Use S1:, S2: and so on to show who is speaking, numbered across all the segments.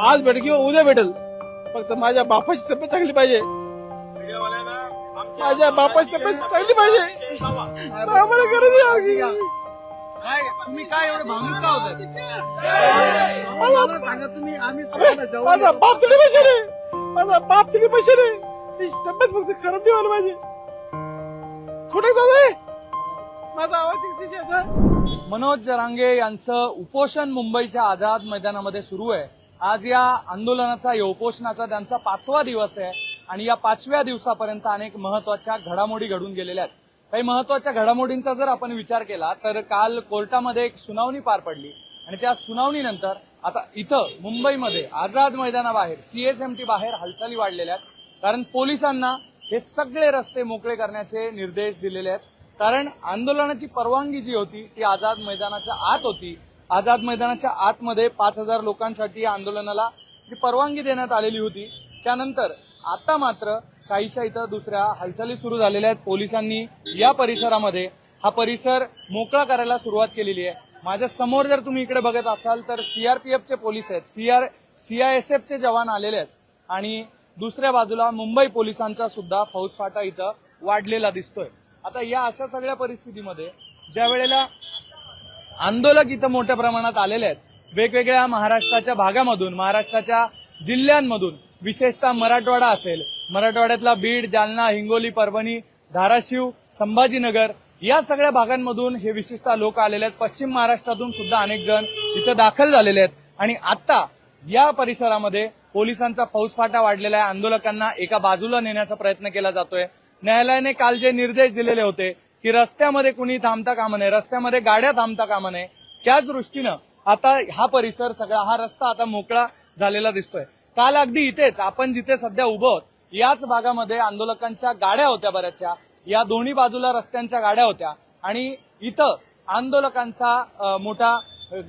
S1: आज भेटेल किंवा उद्या भेटेल फक्त माझ्या बापाची तब्येत चांगली पाहिजे. माझ्या बापाची तब्येत चांगली पाहिजे. आम्हाला गरज आहे.
S2: काय तुम्ही काय एवढं का
S3: सांगा तुम्ही आम्ही
S1: माझा बाप किती पैसे रे माझा बाप किती पैसे रे तब्येत फक्त खराब नाही व्हायला पाहिजे. कुठे जाऊ माझा आवाज?
S2: मनोज जरांगे यांचं उपोषण मुंबईच्या आझाद मैदानामध्ये सुरू आहे. आज या आंदोलनाचा या उपोषणाचा त्यांचा पाचवा दिवस आहे आणि या पाचव्या दिवसापर्यंत अनेक महत्त्वाच्या घडामोडी घडून गेलेल्या आहेत. काही महत्त्वाच्या घडामोडींचा जर आपण विचार केला तर काल कोर्टामध्ये एक सुनावणी पार पडली आणि त्या सुनावणीनंतर आता इथं मुंबईमध्ये आझाद मैदानाबाहेर सीएसएमटी बाहेर हालचाली वाढलेल्या आहेत. कारण पोलिसांना हे सगळे रस्ते मोकळे करण्याचे निर्देश दिलेले आहेत. कारण आंदोलनाची परवानगी जी होती ती आझाद मैदानाच्या आत होती. आझाद मैदानाच्या आतमध्ये पाच हजार लोकांसाठी आंदोलनाला जी परवानगी देण्यात आलेली होती त्यानंतर आता मात्र काहीशा इथं दुसऱ्या हालचाली सुरू झालेल्या आहेत. पोलिसांनी या परिसरामध्ये हा परिसर मोकळा करायला सुरुवात केलेली आहे. माझ्यासमोर जर तुम्ही इकडे बघत असाल तर सीआरपीएफचे पोलीस आहेत. सीआर सीआयएसएफचे जवान आलेले आहेत. आणि दुसऱ्या बाजूला मुंबई पोलिसांचा सुद्धा फौजफाटा इथं वाढलेला दिसतोय. आता या अशा सगळ्या परिस्थितीमध्ये ज्या वेळेला आंदोलक इथं मोठ्या प्रमाणात आलेले आहेत. वेगवेगळ्या महाराष्ट्राच्या भागामधून महाराष्ट्राच्या जिल्ह्यांमधून विशेषतः मराठवाडा असेल मराठवाड्यातला बीड जालना हिंगोली परभणी धाराशिव संभाजीनगर या सगळ्या भागांमधून हे विशेषतः लोक आलेले आहेत. पश्चिम महाराष्ट्रातून सुद्धा अनेक जण इथं दाखल झालेले आहेत. आणि आता या परिसरामध्ये पोलिसांचा फौजफाटा वाढलेला आहे. आंदोलकांना एका बाजूला नेण्याचा प्रयत्न केला जातोय. न्यायालयाने काल जे निर्देश दिलेले होते की रस्त्यामध्ये कुणी थांबता कामा नये रस्त्यामध्ये गाड्या थांबता कामा नये त्याच दृष्टीनं आता हा परिसर सगळा हा रस्ता आता मोकळा झालेला दिसतोय. काल अगदी इथेच आपण जिथे सध्या उभं आहोत याच भागामध्ये आंदोलकांच्या गाड्या होत्या बऱ्याचशा. या दोन्ही बाजूला रस्त्यांच्या गाड्या होत्या. आणि इथं आंदोलकांचा मोठा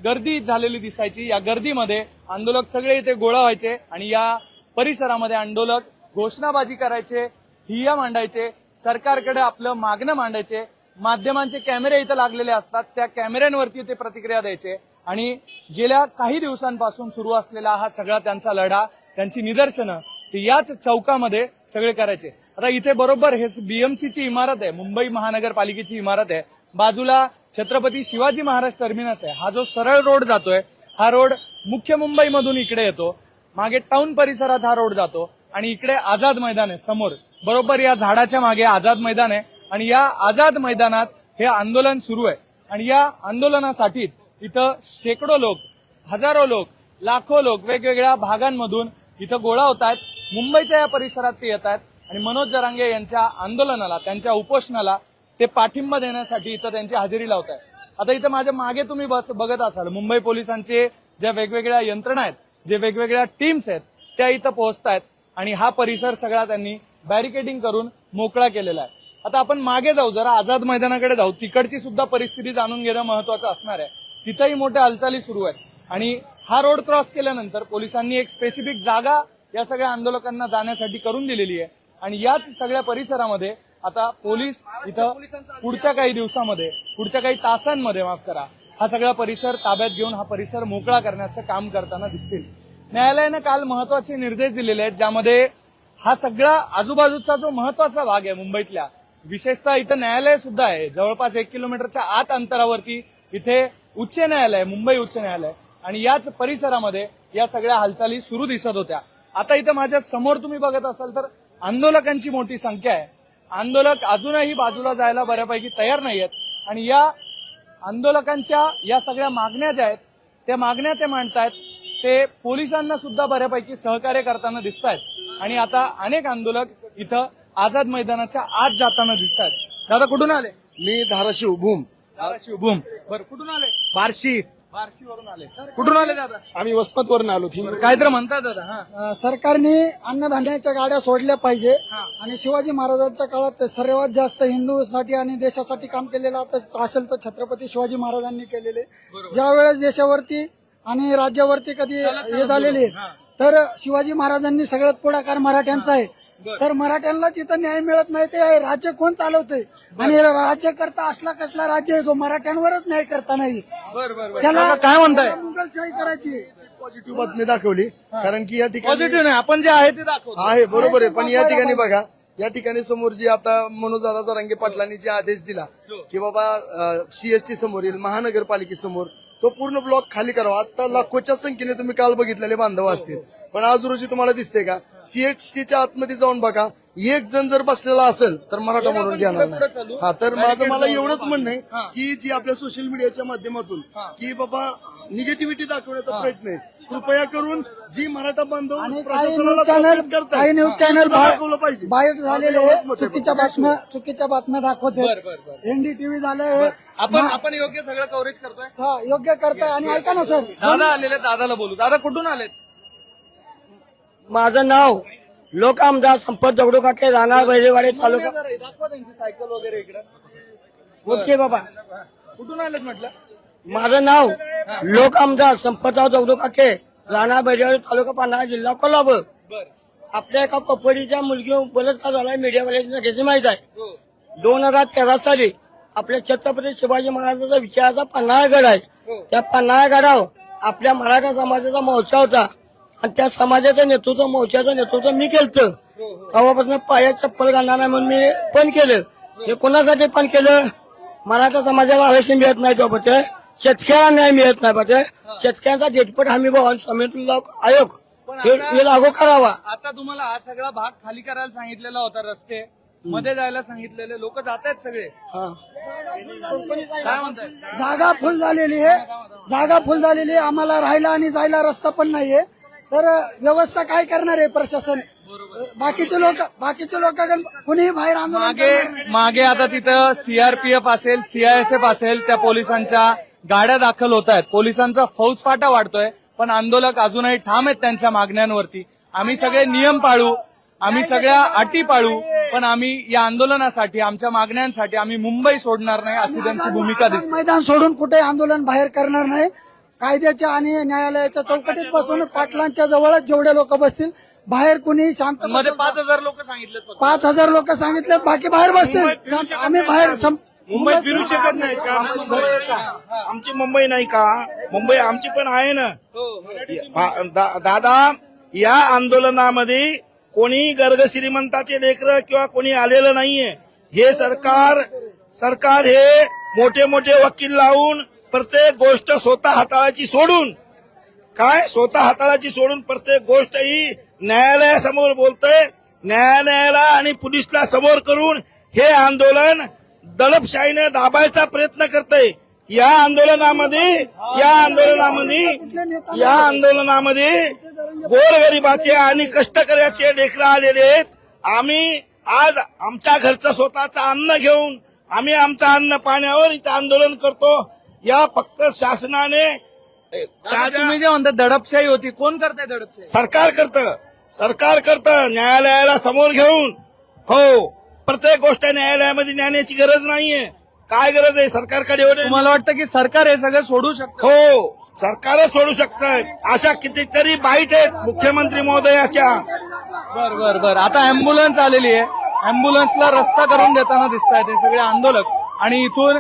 S2: गर्दी झालेली दिसायची. या गर्दीमध्ये आंदोलक सगळे इथे गोळा व्हायचे आणि या परिसरामध्ये आंदोलक घोषणाबाजी करायचे. ठिय्या मांडायचे सरकारकडे आपलं मागणं मांडायचे माध्यमांचे कॅमेरे इथं लागलेले असतात त्या कॅमेऱ्यांवरती ते प्रतिक्रिया द्यायचे आणि गेल्या काही दिवसांपासून सुरू असलेला हा सगळा त्यांचा लढा त्यांची निदर्शनं ते याच चौकामध्ये सगळे करायचे. आता इथे बरोबर हे बीएमसीची इमारत आहे मुंबई महानगरपालिकेची इमारत आहे. बाजूला छत्रपती शिवाजी महाराज टर्मिनस आहे. हा जो सरळ रोड जातोय हा रोड मुख्य मुंबईमधून इकडे येतो. मागे टाउन परिसरात हा रोड जातो आणि इकडे आझाद मैदान आहे समोर. बरोबर या झाडाच्या मागे आझाद मैदान आहे. आणि या आझाद मैदानात हे आंदोलन सुरू आहे. आणि या आंदोलनासाठीच इथं शेकडो लोक हजारो लोक लाखो लोक वेगवेगळ्या भागांमधून इथं गोळा होत आहेत. मुंबईच्या या परिसरात ते येत आहेत. आणि मनोज जरांगे यांच्या आंदोलनाला त्यांच्या उपोषणाला ते पाठिंबा देण्यासाठी इथं त्यांची हजेरी लावत आहेत. आता इथं माझ्या मागे तुम्ही बस- बघत असाल मुंबई पोलिसांचे ज्या वेगवेगळ्या यंत्रणा आहेत जे वेगवेगळ्या टीम्स आहेत त्या इथं पोहोचत आहेत आणि हा परिसर सगळा त्यांनी बॅरिकेडिंग करून मोकळा केलेला आहे. आता आपण मागे जाऊ जरा आझाद मैदानाकडे जाऊ. तिकडची सुद्धा परिस्थिती जाणून घेणं महत्वाचं असणार आहे. तिथंही मोठ्या हालचाली सुरू आहेत. आणि हा रोड क्रॉस केल्यानंतर पोलिसांनी एक स्पेसिफिक जागा या सगळ्या आंदोलकांना जाण्यासाठी करून दिलेली आहे. आणि याच सगळ्या परिसरामध्ये आता पोलीस इथं पुढच्या काही दिवसामध्ये पुढच्या काही तासांमध्ये माफ करा हा सगळा परिसर ताब्यात घेऊन हा परिसर मोकळा करण्याचं काम करताना दिसतील. न्यायालयानं काल महत्त्वाचे निर्देश दिलेले आहेत ज्यामध्ये हा सगळा आजूबाजूचा जो महत्त्वाचा भाग आहे मुंबईतल्या विशेषतः इथं न्यायालय सुद्धा आहे. जवळपास एक किलोमीटरच्या आत अंतरावरती इथे उच्च न्यायालय मुंबई उच्च न्यायालय आणि याच परिसरामध्ये या सगळ्या हालचाली सुरू दिसत होत्या. आता इथं माझ्यासमोर तुम्ही बघत असाल तर आंदोलकांची मोठी संख्या आहे. आंदोलक अजूनही बाजूला जायला बऱ्यापैकी तयार नाही आहेत आणि या आंदोलकांच्या या सगळ्या मागण्या ज्या आहेत त्या मागण्या ते मांडतायत ते पोलिसांना सुद्धा बऱ्यापैकी सहकार्य करताना दिसत आहेत आणि आता अनेक आंदोलक इथं आझाद मैदानाच्या आत जाताना दिसत आहेत दादा कुठून आले?
S3: मी धाराशिव भूम
S2: धाराशिव भूम बरं कुठून आले?
S3: बार्शी.
S2: बार्शीवरून आले. कुठून आले दादा?
S1: आम्ही वसमतवरून आलो थी
S2: काय तर म्हणतात दादा हा.
S4: अ, सरकारने अन्नधान्याच्या गाड्या सोडल्या पाहिजे
S2: हा.
S4: आणि शिवाजी महाराजांच्या काळात सर्वात जास्त हिंदूसाठी आणि देशासाठी काम केलेलं आता असेल तर छत्रपती शिवाजी महाराजांनी केलेले. ज्या वेळेस देशावरती आणि राज्यावरती कधी हे झालेले
S2: हा.
S4: तर शिवाजी महाराजांनी सगळ्यात पुढाकार मराठ्यांचा आहे. तर मराठ्यांनाच इथं न्याय मिळत नाही ते राज्य कोण चालवतंय? आणि राज्य करता असला कसला राज्य आहे जो मराठ्यांवरच न्याय करता नाही.
S2: बर बर बर.
S4: त्याला
S2: काय म्हणताय?
S4: मुघलशाही करायची
S3: पॉझिटिव्ह बातमी दाखवली. कारण की या ठिकाणी
S2: पॉझिटिव्ह नाही आपण जे आहे ते दाखवतो.
S3: आहे बरोबर आहे. पण या ठिकाणी बघा या ठिकाणी समोर जी आता मनोजदादा रंगे पाटलांनी जे आदेश दिला की बाबा सीएसटी समोर येईल महानगरपालिकेसमोर तो पूर्ण ब्लॉक खाली करावा आता लाखोच्या संख्येने तुम्ही काल बघितलेले बांधव असतील. पण आज रोजी तुम्हाला दिसते का? सीएसटीच्या आतमध्ये जाऊन बघा. एक जण जर बसलेला असेल तर मराठा म्हणून घेणार नाही. हा तर माझं मला एवढंच म्हणणं आहे की जी आपल्या सोशल मीडियाच्या माध्यमातून की बाबा निगेटिव्हिटी दाखवण्याचा प्रयत्न आहे. कृपया करून जी मराठा बांधव
S4: आणि काही
S3: प्रशासनाला
S4: न्यूज चॅनल काही न्यूज चॅनल
S3: पाहिजे.
S4: बाहेर झालेले चुकीच्या बातम्या चुकीच्या बातम्या दाखवते. एनडीटीव्ही झाले
S2: आपण आपण योग्य सगळं कव्हरेज करतोय?
S4: हा, योग्य करताय. आणि ऐका ना सर.
S2: दादा आलेले दादाला बोलू. दादा कुठून आलेत?
S5: माझं नाव लोक आमदार संपत दगडू काके राहणार बैरेवाडी तालुका
S2: दाखवा त्यांची सायकल वगैरे इकडे.
S5: ओके बाबा.
S2: कुठून आलेत म्हटलं?
S5: माझं नाव लोक आमदार संपतराव दगडू काके राहणार बैरेवाडी तालुका पांढरा जिल्हा कोल्हापूर. आपल्या एका कपडीच्या मुलगी बलात्कार झालाय मीडियावाल्याची त्याची माहीत आहे.
S2: हो.
S5: दोन हजार तेरा साली आपल्या छत्रपती शिवाजी महाराजांचा विचाराचा पन्हाळगड आहे. त्या पन्हाळगडावर आपल्या मराठा समाजाचा मोर्चा होता. आणि त्या समाजाचं नेतृत्व मोर्चाचं नेतृत्व मी केलं तेव्हापासून पायात चप्पल घालणार नाही म्हणून मी पण केलं. हे कोणासाठी पण केलं? मराठा समाजाला आरक्षण मिळत नाही सोबत शेतकऱ्यांना न्याय मिळत नाही पाहिजे. शेतकऱ्यांचा देशपट हमी भाव आणि समिती आयोग.
S2: पण
S5: हे
S2: आता-
S5: हे लागू करावा.
S2: आता तुम्हाला हा सगळा भाग खाली करायला सांगितलेला होता रस्ते. मध्ये जायला सांगितलेले. लोक जात आहेत सगळे.
S5: हा.
S2: काय म्हणताय?
S4: जागा फुल झालेली आहे. जागा फुल झालेली आहे. आम्हाला राहायला आणि जायला रस्ता पण नाहीये. तर व्यवस्था काय करणार आहे प्रशासन? बाकीचे लोक बाकीचे लोक कुणीही बाहेर आंदोलन
S2: मागे मागे आता तिथं सीआरपीएफ असेल सीआयएसएफ असेल त्या पोलिसांच्या गाड्या दाखल होत आहेत. पोलिसांचा फौजफाटा वाढतोय पण आंदोलक अजूनही ठाम आहेत त्यांच्या मागण्यांवरती. आम्ही सगळे नियम पाळू आम्ही सगळ्या अटी पाळू पण आम्ही या आंदोलनासाठी आमच्या मागण्यांसाठी आम्ही मुंबई सोडणार नाही अशी त्यांची भूमिका दिसते.
S4: मैदान सोडून कुठे आंदोलन बाहेर करणार नाही. कायद्याच्या आणि न्यायालयाच्या चौकटीत बसून पाटलांच्या जवळच जेवढे लोक बसतील बाहेर कुणी शांत
S2: मध्ये पाच हजार लोक सांगितले
S4: पाच हजार लोक सांगितले बाकी बाहेर बसतील. आम्ही बाहेर
S6: मुंबईत फिरू शकत नाही का? आमची मुंबई नाही का? मुंबई आमची पण आहे ना. पा- दा- दादा या आंदोलनामध्ये कोणी गर्ग श्रीमंताचे लेकर किंवा कोणी आलेलं नाहीये. हे सरकार सरकार हे मोठे मोठे वकील लावून प्रत्येक गोष्ट स्वतः हाताळायची सोडून काय? स्वतः हाताळाची सोडून प्रत्येक गोष्ट ही न्यायालयासमोर बोलतोय. न्यायालयाला आणि पोलिसला समोर करून हे आंदोलन दडपशाहीने दाबायचा प्रयत्न करतय. या आंदोलनामध्ये या आंदोलनामध्ये या आंदोलनामध्ये गोरगरिबाचे आणि कष्टकऱ्याचे लेकरं आलेले आहेत. आम्ही आज आमच्या घरचं स्वतःचं अन्न घेऊन आम्ही आमचं अन्न पाण्यावर इथं आंदोलन करतो. या फक्त शासनाने
S2: तुम्ही जे म्हणता दडपशाही होती कोण करताय दडपशाही?
S6: सरकार करतं. सरकार करतं. न्यायालयाला समोर घेऊन. हो. प्रत्येक गोष्ट न्यायालयामध्ये नेण्याची गरज नाहीये. काय गरज आहे? सरकारकडे
S2: तुम्हाला वाटतं की सरकार हे सगळं सोडू शकतं?
S6: हो सरकारच सोडू शकतं अशा कितीतरी बाईट आहेत मुख्यमंत्री महोदयाच्या.
S2: बर बर बर. आता अँब्युलन्स आलेली आहे. अँब्युलन्सला रस्ता करून देताना दिसत आहेत हे सगळे आंदोलक. आणि इथून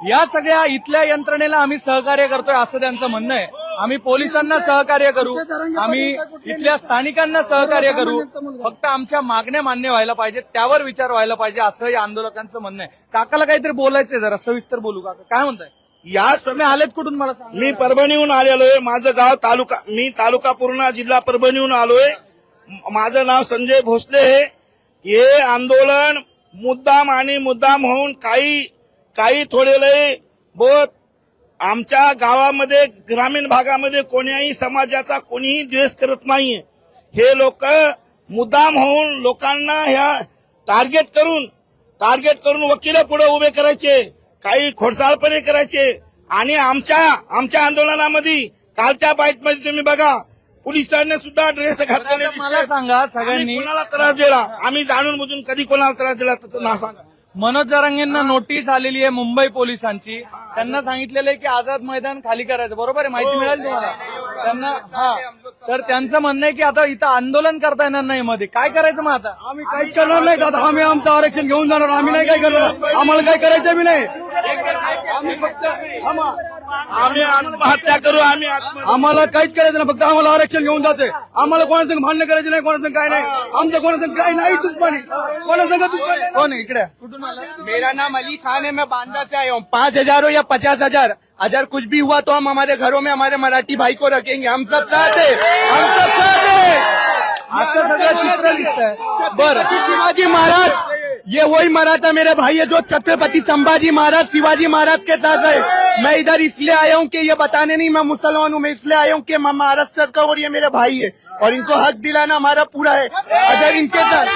S2: या सगळ्या इथल्या यंत्रणेला आम्ही सहकार्य करतोय असं त्यांचं म्हणणं आहे. आम्ही पोलिसांना सहकार्य करू. आम्ही इथल्या स्थानिकांना सहकार्य करू. फक्त आमच्या मागण्या मान्य व्हायला पाहिजे त्यावर विचार व्हायला पाहिजे असं या आंदोलकांचं म्हणणं आहे. काकाला काहीतरी बोलायचंय जरा सविस्तर बोलू काका. काय म्हणताय?
S6: या
S2: तुम्ही आलेत कुठून मला सांगा.
S6: मी परभणीहून आलेलोय. माझं गाव तालुका मी तालुका पूर्णा जिल्हा परभणीहून आलोय. माझं नाव संजय भोसले हे हे आंदोलन मुद्दाम आणि मुद्दाम होऊन काही काही थोडे लय बहुत आमच्या गावामध्ये ग्रामीण भागामध्ये कोण्याही समाजाचा कोणीही द्वेष करत नाहीये. हे लोक मुद्दाम होऊन लोकांना ह्या टार्गेट करून टार्गेट करून वकील पुढे उभे करायचे काही खोडसाळपणे करायचे. आणि आमच्या आमच्या आंदोलनामध्ये कालच्या बाईटमध्ये तुम्ही बघा पोलिसांनी सुद्धा ड्रेस घातलेले
S2: मला. सांगा सगळ्यांनी.
S6: कोणाला त्रास दिला? आम्ही जाणून बुजून कधी कोणाला त्रास दिला त्याचं नाव सांगा.
S2: मनोज जरांगेंना नोटीस आलेली आहे मुंबई पोलिसांची. त्यांना सांगितलेलं आहे की आझाद मैदान खाली करायचं. बरोबर आहे? माहिती मिळेल तुम्हाला? त्यांना हा. तर त्यांचं म्हणणं आहे की आता इथं आंदोलन करता येणार नाही मध्ये. काय करायचं मग आता?
S3: आम्ही काहीच करणार नाही दादा. आम्ही आमचं आरक्षण घेऊन जाणार. आम्ही नाही काय करणार? आम्हाला काय करायचं बी नाही. आम्ही फक्त थांबा.
S6: आम्ही आत्महत्या करू आम्ही
S3: आम्हाला काहीच करायचं नाही फक्त आम्हाला आरक्षण घेऊन जाते. आम्हाला कोणाचं भांडण करायचं नाही कोणाचं काय नाही. आमचं कोणाचं काय नाही दुश्मनी. कोणाचं दुश्मनी
S2: कोण आहे इकडे? कुठून आला
S7: मेरा नाम अली खान है मैं बांदा से आया हूँ। पाँच हजार हो या पचास हजार. अगर कुछ भी हुआ तो हम हमारे घरों में हमारे मराठी भाई को रखेंगे। हम सब साथ है। हम सब साथ है।
S2: असं सगळं चित्र दिसतंय. बर.
S7: शिवाजी महाराज ये वही मराठा मेरे भाई है जो छत्रपति संभाजी महाराज, शिवाजी महाराज के साथ है मैं इधर इसलिए आया हूँ कि ये बताने नहीं, मैं मुसलमान हूँ, मैं इसलिए आया हूँ कि मैं महाराष्ट्र का और ये मेरे भाई है। और इनको हक दिलाना हमारा पूरा है। अगर इनके साथ।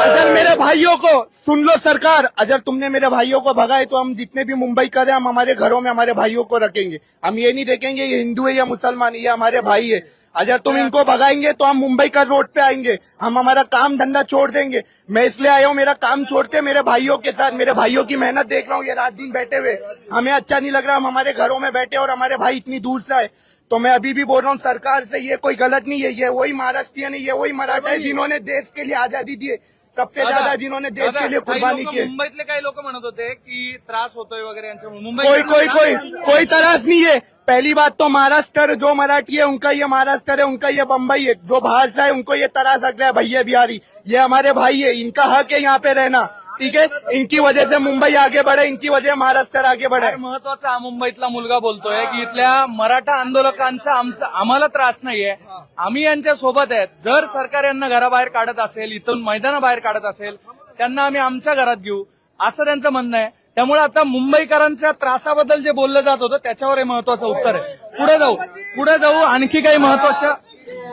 S7: अगर मेरे भाइयों को, सुन लो सरकार अगर तुमने मेरे भाइयों को भगाए तो हम जितने भी मुंबई करे हम हमारे घरों में हमारे भाइयों को रखेंगे। हम ये नहीं देखेंगे, ये हिंदू है या मुसलमान है, ये हमारे भाई है। अगर तुम इनको भगाएँगे तो हम मुंबई का रोड पे आएँगे। हम हमारा काम धंधा छोड़ देंगे। मैं इसलिए आया हूँ मेरा काम छोड़ते मेरे भाइयों के साथ मेरे भाइयों की मेहनत देख रहा हूँ ये रात दिन बैठे हुए। हमें अच्छा नहीं लग रहा हम हमारे घरों में बैठे और हमारे भाई इतनी दूर से आए। तो मैं अभी भी बोल रहा हूँ सरकार से ये कोई गलत नहीं है ये वही महाराष्ट्रियन है ये वही मराठा है जिन्होंने देश के लिए आज़ादी दी है। सबसे ज़्यादा जिन्होंने देश के लिए कुर्बानी की
S2: मुंबईतले काही लोक म्हणत होते की त्रास होतोय वगैरे यांच्यामुळे. मुंबई
S7: कोई कोई कोई कोई तरास नहीं है। पहली बात तो महाराष्ट्र जो मराठी है उनका ये महाराष्ट्र है उनका ये बम्बई है। जो बाहर से है उनको ये तरा लग रहा है भैया बिहारी। ये हमारे भाई है इनका हक है यहाँ पे रहना ठीक है? इनकी वजह से मुंबई आगे बढ़े इनकी वजह महाराष्ट्र आगे बढ़े।
S2: महत्त्वाचा हा मुंबईतला मुलगा बोलतोय की इथल्या मराठा आंदोलकांचा आमचा आम्हाला त्रास नाहीये. आम्ही यांच्या सोबत आहेत. जर सरकार यांना घराबाहेर काढत असेल इथून मैदानाबाहेर काढत असेल त्यांना आम्ही आमच्या घरात घेऊ. असं त्यांचं म्हणणं आहे. त्यामुळे आता मुंबईकरांच्या त्रासाबद्दल जे बोललं जात होतं त्याच्यावर हे महत्वाचं उत्तर आहे. पुढे जाऊ. पुढे जाऊ आणखी काही महत्त्वाच्या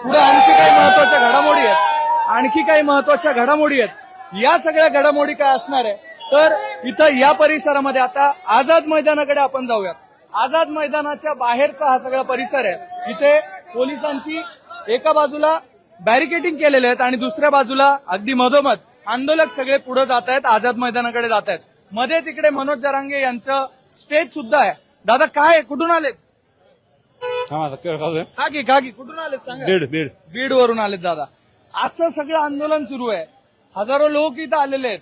S2: पुढे आणखी काही महत्त्वाच्या घडामोडी आहेत. आणखी काही महत्त्वाच्या घडामोडी आहेत. या सगळ्या घडामोडी काय असणार आहे? तर इथं या परिसरामध्ये आता आझाद मैदानाकडे आपण जाऊयात. आझाद मैदानाच्या बाहेरचा हा सगळा परिसर आहे. इथे पोलिसांची एका बाजूला बॅरिकेडिंग केलेले आहेत आणि दुसऱ्या बाजूला अगदी मधोमध आंदोलक सगळे पुढे जात आहेत आझाद मैदानाकडे जात आहेत. मध्येच इकडे मनोज जरांगे यांचं स्टेज सुद्धा आहे. दादा काय कुठून आलेत का की का की कुठून आलेत सांगा.
S6: बीड बीड.
S2: बीड वरून आलेत दादा. असं सगळं आंदोलन सुरू आहे. हजारो लोक इथं आलेले आहेत.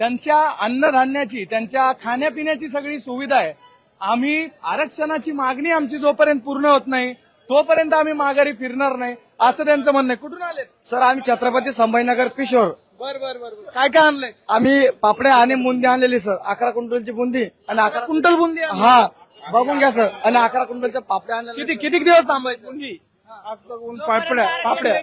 S2: त्यांच्या अन्नधान्याची त्यांच्या खाण्यापिण्याची सगळी सुविधा आहे. आम्ही आरक्षणाची मागणी आमची जोपर्यंत पूर्ण होत नाही तोपर्यंत आम्ही माघारी फिरणार नाही. असं त्यांचं म्हणणं आहे. कुठून आलेत?
S3: सर आम्ही छत्रपती संभाजीनगर किशोर.
S2: बर बर बर बर. काय काय आणलंय?
S3: आम्ही पापड्या आणि बुंदी आणलेली सर. अकरा क्विंटलची बुंदी आणि अकरा
S2: कुंटल बुंदी आणली.
S3: हा. बघून घ्या सर. आणि अकरा क्विंटलच्या पापड्या आणलेल्या
S2: किती किती दिवस थांबायचे?
S1: बुंदी. पापड्या पापड्या.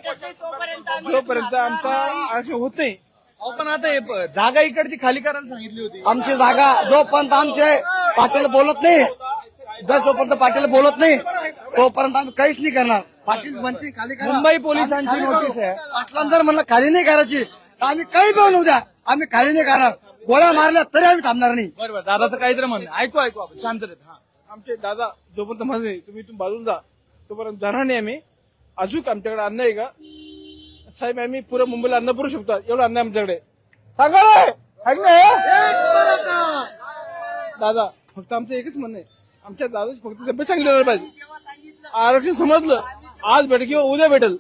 S1: जोपर्यंत आमचा आरक्षण होत
S2: अहो, पण आता हे प- जागा इकडची खाली करायला सांगितली होती.
S3: आमची जागा जोपर्यंत आमचे पाटील बोलत नाही जर जोपर्यंत पाटील बोलत नाही तोपर्यंत आम्ही काहीच नाही करणार. पाटील म्हणते खाली करा.
S2: मुंबई पोलिसांची
S3: आम्ही खाली
S2: नोटीस
S3: करू.
S2: आहे.
S3: पाटलांना जर म्हणलं खाली नाही करायची तर आम्ही काही पण उद्या आम्ही खाली नाही करणार गोळ्या मारल्या तरी आम्ही थांबणार नाही.
S2: बरोबर दादाचं काहीतरी म्हणणं आहे. ऐकू ऐकू आपण. शांततेत हा.
S1: आमचे दादा जोपर्यंत म्हणत नाही तुम्ही इथून बाजूला जा. तोपर्यंत जाणार नाही आम्ही. अजून आमच्याकडे अन्न आहे का? साहेब आम्ही पुरं मुंबईला अन्न पुरू शकतो. एवढं अन्न आहे. आमच्याकडे सांगा रे! ऐक ना. हे? दादा फक्त आमचं एकच म्हणणं आहे. आमच्या दादाची फक्त तब्येत चांगली राहिली पाहिजे. आरक्षण समजलं. आज भेटेल किंवा उद्या भेटेल.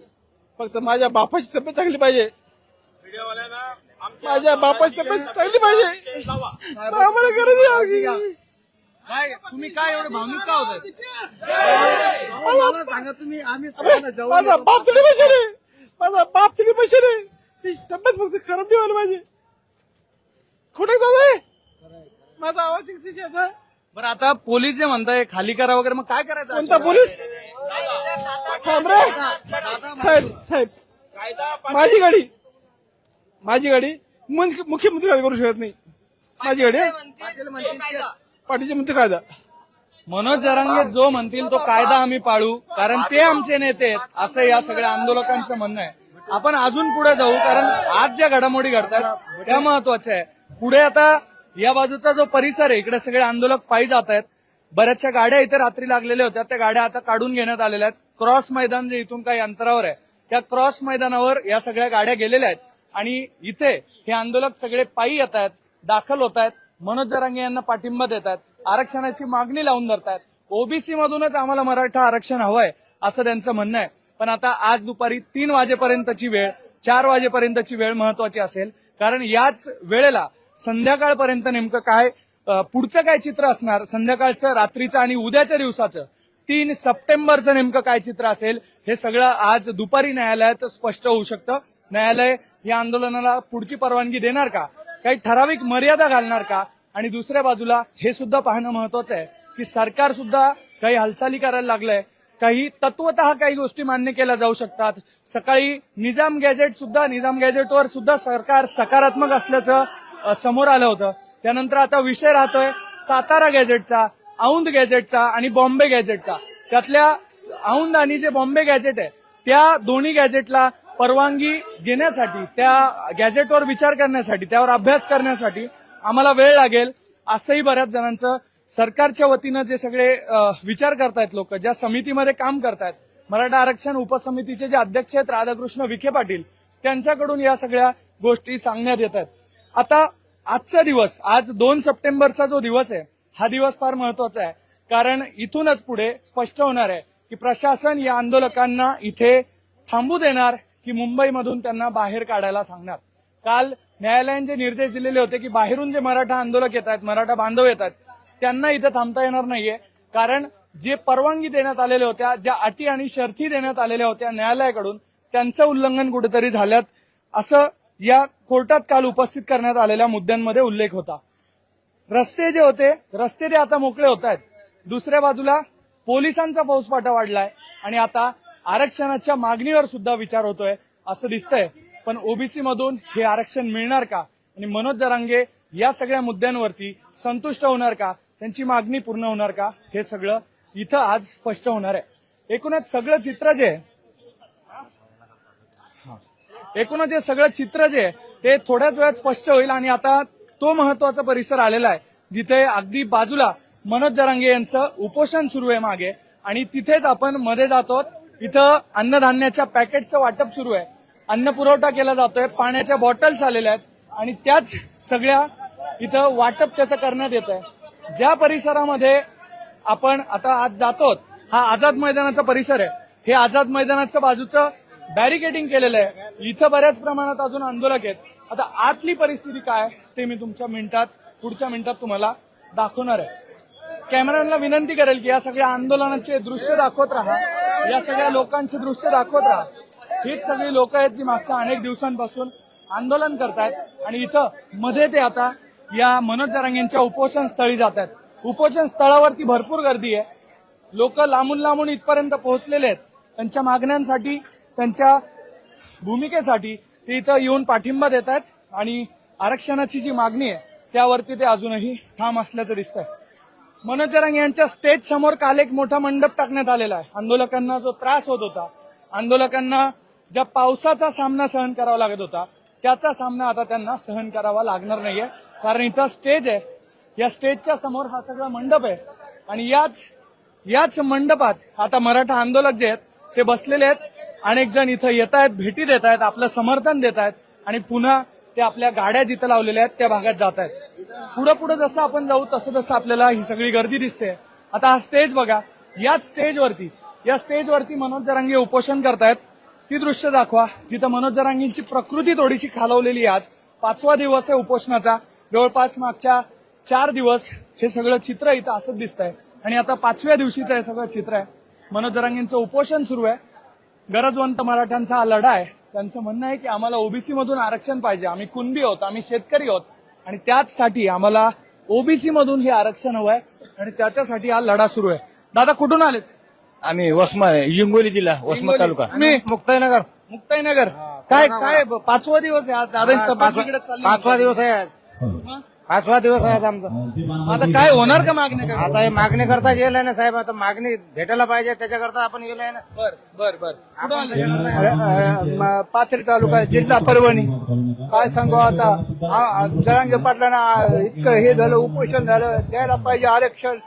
S1: फक्त माझ्या बापाची तब्येत चांगली पाहिजे. माझ्या बापाची तब्येत चांगली पाहिजे. आम्हाला गरज आहे.
S2: काय तुम्ही काय एवढं भावनिक का होत
S3: मला सांगा तुम्ही आम्ही
S1: माझा. बाप तिथे पैसे रे माझा बाप तिथे पैसे रे ही तब्येत फक्त खराब नाही व्हायला पाहिजे खोटे दादा माझा आवाज आता
S2: बरं आता पोलीस जे म्हणताय खाली करा वगैरे मग काय करायचं
S1: कोणता
S2: अशा
S1: पोलीस? थांब रे. साहेब साहेब. माझी गाडी. माझी गाडी मुख्य- मुख्यमंत्री गाडी करू शकत नाही. माझी गाडी आहे. पाटीलचे म्हणते कायदा.
S2: मनोज जरांगे जो म्हणतील तो कायदा आम्ही पाळू कारण ते आमचे नेते आहेत. असं या सगळ्या आंदोलकांचं म्हणणं आहे. आपण अजून पुढे जाऊ कारण आज ज्या घडामोडी घडतात त्या महत्त्वाच्या आहे पुढे आता या बाजूचा जो परिसर आहे इकडे सगळे आंदोलक पायी जात आहेत. बऱ्याचशा गाड्या इथे रात्री लागलेल्या होत्या. त्या गाड्या आता काढून घेण्यात आलेल्या आहेत. क्रॉस मैदान जे इथून काही अंतरावर आहे त्या क्रॉस मैदानावर या सगळ्या गाड्या गेलेल्या आहेत. आणि इथे हे आंदोलक सगळे पायी येत आहेत दाखल होत आहेत मनोज जरांगे यांना पाठिंबा देत आहेत आरक्षणाची मागणी लावून धरतायत. ओबीसी मधूनच आम्हाला मराठा आरक्षण हवंय असं त्यांचं म्हणणं आहे. पण आता आज दुपारी तीन वाजेपर्यंतची वेळ चार वाजेपर्यंतची वेळ महत्वाची असेल. कारण याच वेळेला संध्याकाळपर्यंत नेमकं काय पुढचं काय चित्र असणार? संध्याकाळचं रात्रीचं आणि उद्याच्या दिवसाचं? तीन सप्टेंबरचं नेमकं काय चित्र असेल? हे सगळं आज दुपारी न्यायालयात स्पष्ट होऊ शकतं. न्यायालय या आंदोलनाला पुढची परवानगी देणार का? काही ठराविक मर्यादा घालणार का? आणि दुसऱ्या बाजूला हे सुद्धा पाहणं महत्वाचं आहे की सरकार सुद्धा काही हालचाली करायला लागलंय. काही तत्वत काही गोष्टी मान्य केल्या जाऊ शकतात. सकाळी निजाम गॅजेट सुद्धा निजाम गॅजेटवर सुद्धा सरकार सकारात्मक असल्याचं समोर आलं होतं. त्यानंतर आता विषय राहतोय सातारा गॅजेटचा औंध गॅजेटचा आणि बॉम्बे गॅजेटचा त्यातल्या औंध आणि जे बॉम्बे गॅजेट आहे त्या दोन्ही गॅजेटला परवानगी देण्यासाठी त्या गॅजेटवर विचार करण्यासाठी त्यावर अभ्यास करण्यासाठी आम्हाला वेळ लागेल. असंही बऱ्याच जणांचं सरकारच्या वतीनं जे सगळे विचार करतायत लोक ज्या समितीमध्ये काम करतायत मराठा आरक्षण उपसमितीचे जे अध्यक्ष आहेत राधाकृष्ण विखे पाटील त्यांच्याकडून या सगळ्या गोष्टी सांगण्यात येत आहेत आता आजचा दिवस आज दोन सप्टेंबरचा जो दिवस आहे हा दिवस फार महत्त्वाचा आहे. कारण इथूनच पुढे स्पष्ट होणार आहे की प्रशासन या आंदोलकांना इथे थांबू देणार की मुंबईमधून त्यांना बाहेर काढायला सांगणार. काल न्यायालयाने जे निर्देश दिलेले होते की बाहेरून जे मराठा आंदोलक येत आहेत मराठा बांधव येत आहेत त्यांना इथं थांबता येणार नाहीये. कारण जे परवानगी देण्यात आलेल्या होत्या ज्या अटी आणि शर्थी देण्यात आलेल्या होत्या न्यायालयाकडून त्यांचं उल्लंघन कुठेतरी झाल्यात असं या कोर्टात काल उपस्थित करण्यात आलेल्या मुद्द्यांमध्ये उल्लेख होता. रस्ते जे होते रस्ते ते आता मोकळे होत आहेत दुसऱ्या बाजूला पोलिसांचा फौजपाटा वाढलाय आणि आता आरक्षणाच्या मागणीवर सुद्धा विचार होतोय असं दिसतंय. पण ओबीसी मधून हे आरक्षण मिळणार का? आणि मनोज जरांगे या सगळ्या मुद्द्यांवरती संतुष्ट होणार का? त्यांची मागणी पूर्ण होणार का? हे सगळं इथं आज स्पष्ट होणार आहे. एकूणच सगळं चित्र जे एकूणच हे सगळं चित्र जे ते थोड्याच वेळात स्पष्ट होईल आणि आता तो महत्त्वाचा परिसर आलेला आहे जिथे अगदी बाजूला मनोज जरांगे यांचं उपोषण सुरू आहे मागे आणि तिथेच आपण मध्ये जातो. इथं अन्नधान्याच्या पॅकेटचं वाटप सुरू आहे. अन्न पुरवठा केला जातोय पाण्याच्या बॉटल्स आलेल्या आहेत आणि त्याच सगळ्या इथं वाटप त्याचं करण्यात येत आहे. ज्या परिसरामध्ये आपण आता आज जातो हा आझाद मैदानाचा परिसर आहे. हे आझाद मैदानाच्या बाजूचं बॅरिकेडिंग केलेलं आहे. इथं बऱ्याच प्रमाणात अजून आंदोलक आहेत. आता आतली परिस्थिती काय ते मी तुमच्या मिनिटात पुढच्या मिनिटात तुम्हाला दाखवणार आहे. कॅमेराला विनंती करेल की या सगळ्या आंदोलनाचे दृश्य दाखवत राहा. या सगळ्या लोकांची दृश्य दाखवत राहा. हीच सगळी लोक आहेत जी मागच्या अनेक दिवसांपासून आंदोलन करतायत. आणि इथं मध्ये ते आता या मनोज जरांगेंच्या उपोषण स्थळी जात आहेत उपोषण स्थळावरती भरपूर गर्दी आहे. लोक लांबून लांबून इथपर्यंत पोहोचलेले आहेत. त्यांच्या मागण्यांसाठी त्यांच्या भूमिकेसाठी ते इथं येऊन पाठिंबा देत आहेत आणि आरक्षणाची जी मागणी आहे त्यावरती ते अजूनही ठाम असल्याचं दिसतंय. मनोज जरांग यांच्या स्टेज समोर काल एक मोठा मंडप टाकण्यात आलेला आहे. आंदोलकांना जो त्रास होत होता आंदोलकांना ज्या पावसाचा सामना सहन करावा लागत होता त्याचा सामना आता त्यांना सहन करावा लागणार नाहीये. कारण इथं स्टेज आहे. या स्टेजच्या समोर हा सगळा मंडप आहे. आणि याच याच मंडपात आता मराठा आंदोलक जे आहेत ते बसलेले आहेत. अनेक जण इथं येत आहेत भेटी देत आहेत आपलं समर्थन देत आहेत आणि पुन्हा ते आपल्या गाड्या जिथं लावलेल्या आहेत त्या भागात जात आहेत. पुढं पुढं जसं आपण जाऊ तसं तसं आपल्याला ही सगळी गर्दी दिसते. आता हा स्टेज बघा. याच स्टेजवरती या स्टेजवरती मनोज जरांगे उपोषण करतायत. ती दृश्य दाखवा. जिथं मनोज जरांगींची प्रकृती थोडीशी खालवलेली आहे आज. पाचवा दिवस आहे उपोषणाचा. जवळपास मागच्या चार दिवस हे सगळं चित्र इथं असंच दिसत आहे आणि आता पाचव्या दिवशीचं हे सगळं चित्र आहे. मनोज जरांगींचं उपोषण सुरू आहे. गरजवंत मराठ्यांचा हा लढा आहे. त्यांचं म्हणणं आहे की आम्हाला ओबीसी मधून आरक्षण पाहिजे. आम्ही कुणबी आहोत आम्ही शेतकरी आहोत. आणि त्याचसाठी आम्हाला ओबीसी मधून हे आरक्षण हवं आहे. आणि त्याच्यासाठी हा लढा सुरू आहे. दादा कुठून आलेत?
S8: आम्ही वसमा हिंगोली जिल्हा वसमत तालुका.
S2: मी?
S8: मुक्ताईनगर.
S2: मुक्ताईनगर. काय काय पाचवा दिवस आहे आज? दादा
S8: पाचवा दिवस आहे आज? पाचवा दिवस आहे आमचा.
S2: आता काय होणार का मागण्या काय
S8: आता हे मागणी करता गेलाय ना साहेब आता मागणी भेटायला पाहिजे त्याच्याकरता आपण गेलाय ना.
S2: बर बर बर. कुठं?
S7: पाथरी तालुका जिल्हा परभणी. काय सांगू आता? आ- जरांगे पाटलांना इतकं हे झालं उपोषण झालं द्यायला पाहिजे आरक्षण.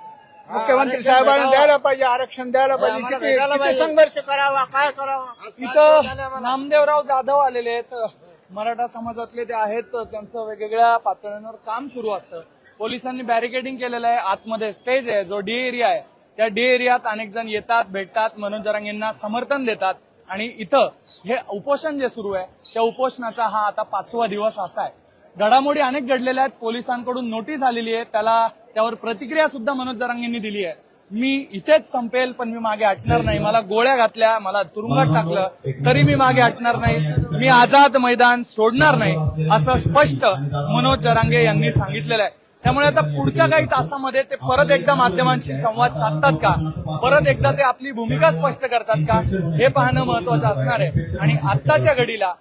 S7: मुख्यमंत्री साहेबांना द्यायला पाहिजे आरक्षण द्यायला पाहिजे. किती किती संघर्ष करावा काय करावा?
S2: इथं नामदेवराव जाधव आलेले आहेत. मराठा समाजातले ते आहेत त्यांचं वेगवेगळ्या पातळ्यांवर काम सुरू असतं. पोलिसांनी बॅरिकेडिंग केलेलं आहे. आतमध्ये स्टेज आहे. जो डी एरिया आहे त्या डी एरियात अनेक जण येतात भेटतात. मनोज जरांगेंना समर्थन देतात. आणि इथं हे उपोषण जे सुरू आहे त्या उपोषणाचा हा आता पाचवा दिवस असा आहे. घडामोडी अनेक घडलेल्या आहेत. पोलिसांकडून नोटीस आलेली आहे. त्याला त्यावर प्रतिक्रिया सुद्धा मनोज जरांगेंनी दिली आहे. मी इथेच संपेल पण मी मागे हटणार नाही. मला गोळ्या घातल्या मला तुरुंगात टाकलं तरी मी मागे हटणार नाही. मी आझाद मैदान सोडणार नाही असं स्पष्ट मनोज जरांगे यांनी सांगितलेलं आहे. त्यामुळे आता पुढच्या काही तासामध्ये ते परत एकदा माध्यमांशी संवाद साधतात का? परत एकदा ते आपली भूमिका स्पष्ट करतात का? हे पाहणं महत्वाचं असणार आहे. आणि आत्ताच्या घडीला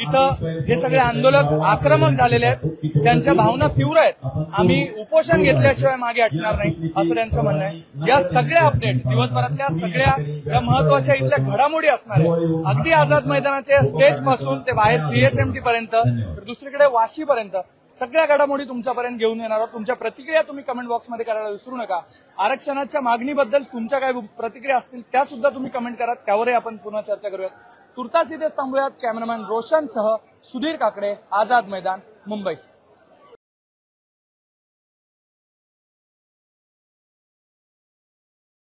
S2: इथं हे सगळे आंदोलक आक्रमक झालेले आहेत. त्यांच्या भावना तीव्र आहेत. आम्ही उपोषण घेतल्याशिवाय मागे हटणार नाही असं त्यांचं म्हणणं आहे. या सगळ्या अपडेट दिवसभरातल्या सगळ्या ज्या महत्त्वाच्या इथल्या घडामोडी असणार आहे अगदी आझाद मैदानाच्या स्टेजपासून ते बाहेर सीएसएमटी पर्यंत तर दुसरीकडे वाशी पर्यंत सगळ्या घडामोडी तुमच्यापर्यंत घेऊन येणार आहोत. तुमच्या प्रतिक्रिया तुम्ही कमेंट बॉक्समध्ये करायला विसरू नका. आरक्षणाच्या मागणीबद्दल तुमच्या काय प्रतिक्रिया असतील त्या सुद्धा तुम्ही कमेंट करा. त्यावरही आपण पुन्हा चर्चा करूयात. तुर्तास इथेच थांबूयात. कॅमेरामॅन रोशनसह सुधीर काकडे आझाद मैदान मुंबई.